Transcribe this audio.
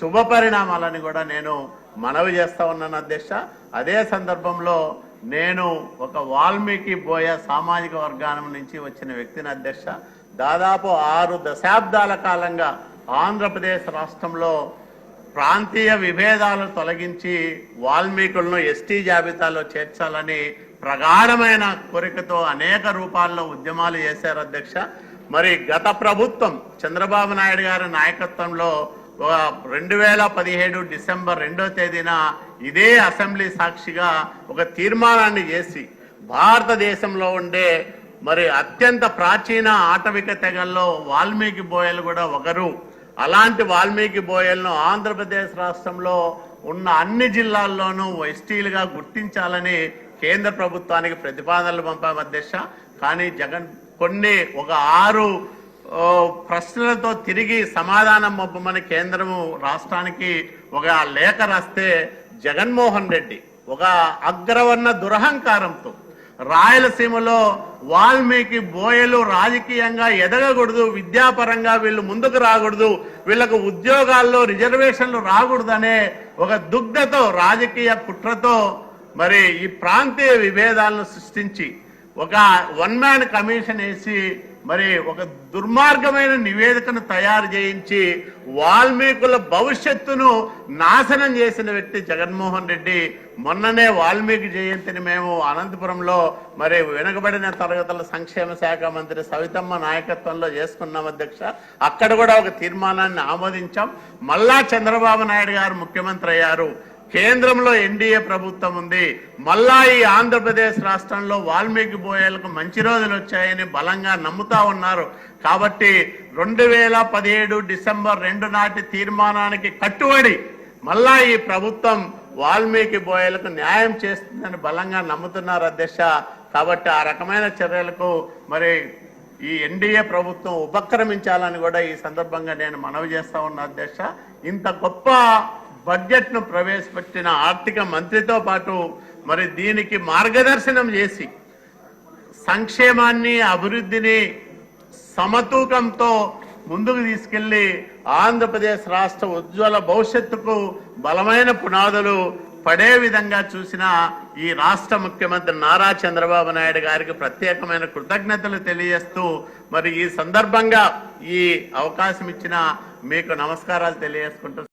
శుభ పరిణామాలని కూడా నేను మనవి చేస్తా ఉన్నాను అధ్యక్ష. అదే సందర్భంలో నేను ఒక వాల్మీకి బోయ సామాజిక వర్గానం నుంచి వచ్చిన వ్యక్తిని అధ్యక్ష. దాదాపు ఆరు దశాబ్దాల కాలంగా ఆంధ్రప్రదేశ్ రాష్ట్రంలో ప్రాంతీయ విభేదాలను తొలగించి వాల్మీకులను ఎస్టీ జాబితాలో చేర్చాలని ప్రగాఢమైన కోరికతో అనేక రూపాల్లో ఉద్యమాలు చేశారు అధ్యక్ష. మరి గత ప్రభుత్వం చంద్రబాబు నాయుడు గారి నాయకత్వంలో రెండు వేల పదిహేడు డిసెంబర్ రెండో తేదీన ఇదే అసెంబ్లీ సాక్షిగా ఒక తీర్మానాన్ని చేసి భారతదేశంలో ఉండే మరి అత్యంత ప్రాచీన ఆటవిక తెగల్లో వాల్మీకి బోయలు కూడా ఒకరు. అలాంటి వాల్మీకి బోయలను ఆంధ్రప్రదేశ్ రాష్ట్రంలో ఉన్న అన్ని జిల్లాల్లోనూ ఎస్టీలుగా గుర్తించాలని కేంద్ర ప్రభుత్వానికి ప్రతిపాదనలు పంపాం అధ్యక్ష. కానీ జగన్ కొన్ని ఒక ఆరు ప్రశ్నలతో తిరిగి సమాధానం పంపమని కేంద్రము రాష్ట్రానికి ఒక లేఖ రాస్తే జగన్మోహన్ రెడ్డి ఒక అగ్రవర్ణ దురహంకారంతో రాయలసీమలో వాల్మీకి బోయలు రాజకీయంగా ఎదగకూడదు విద్యాపరంగా వీళ్ళు ముందుకు రాకూడదు వీళ్ళకు ఉద్యోగాల్లో రిజర్వేషన్లు రాకూడదనే ఒక దుగ్ధతో రాజకీయ కుట్రతో మరి ఈ ప్రాంతీయ విభేదాలను సృష్టించి ఒక వన్ మ్యాన్ కమిషన్ వేసి మరి ఒక దుర్మార్గమైన నివేదికను తయారు చేయించి వాల్మీకుల భవిష్యత్తును నాశనం చేసిన వ్యక్తి జగన్మోహన్ రెడ్డి మొన్ననే వాల్మీకి జయంతిని మేము అనంతపురంలో మరి వెనుకబడిన తరగతుల సంక్షేమ శాఖ మంత్రి సవితమ్మ నాయకత్వంలో చేసుకున్నాం అధ్యక్ష. అక్కడ కూడా ఒక తీర్మానాన్ని ఆమోదించాం. మళ్ళా చంద్రబాబు నాయుడు గారు ముఖ్యమంత్రి అయ్యారు. కేంద్రంలో ఎన్డీఏ ప్రభుత్వం ఉంది. మళ్ళా ఈ ఆంధ్రప్రదేశ్ రాష్ట్రంలో వాల్మీకి బోయలకు మంచి రోజులు వచ్చాయని బలంగా నమ్ముతా ఉన్నారు. కాబట్టి రెండు వేల పదిహేడు డిసెంబర్ రెండు నాటి తీర్మానానికి కట్టుబడి మళ్ళా ఈ ప్రభుత్వం వాల్మీకి బోయలకు న్యాయం చేస్తుందని బలంగా నమ్ముతున్నారు అధ్యక్ష. కాబట్టి ఆ రకమైన చర్యలకు మరి ఈ ఎన్డీఏ ప్రభుత్వం ఉపక్రమించాలని కూడా ఈ సందర్భంగా నేను మనవి చేస్తా ఉన్నా అధ్యక్ష. ఇంత గొప్ప బడ్జెట్ను ప్రవేశపెట్టిన ఆర్థిక మంత్రితో పాటు మరి దీనికి మార్గదర్శనం చేసి సంక్షేమాన్ని అభివృద్ధిని సమతూకంతో ముందుకు తీసుకెళ్ళి ఆంధ్రప్రదేశ్ రాష్ట్ర ఉజ్వల భవిష్యత్తుకు బలమైన పునాదులు పడే విధంగా చూసిన ఈ రాష్ట్ర ముఖ్యమంత్రి నారా చంద్రబాబు నాయుడు గారికి ప్రత్యేకమైన కృతజ్ఞతలు తెలియజేస్తూ మరి ఈ సందర్భంగా ఈ అవకాశం ఇచ్చిన మీకు నమస్కారాలు తెలియజేసుకుంటూ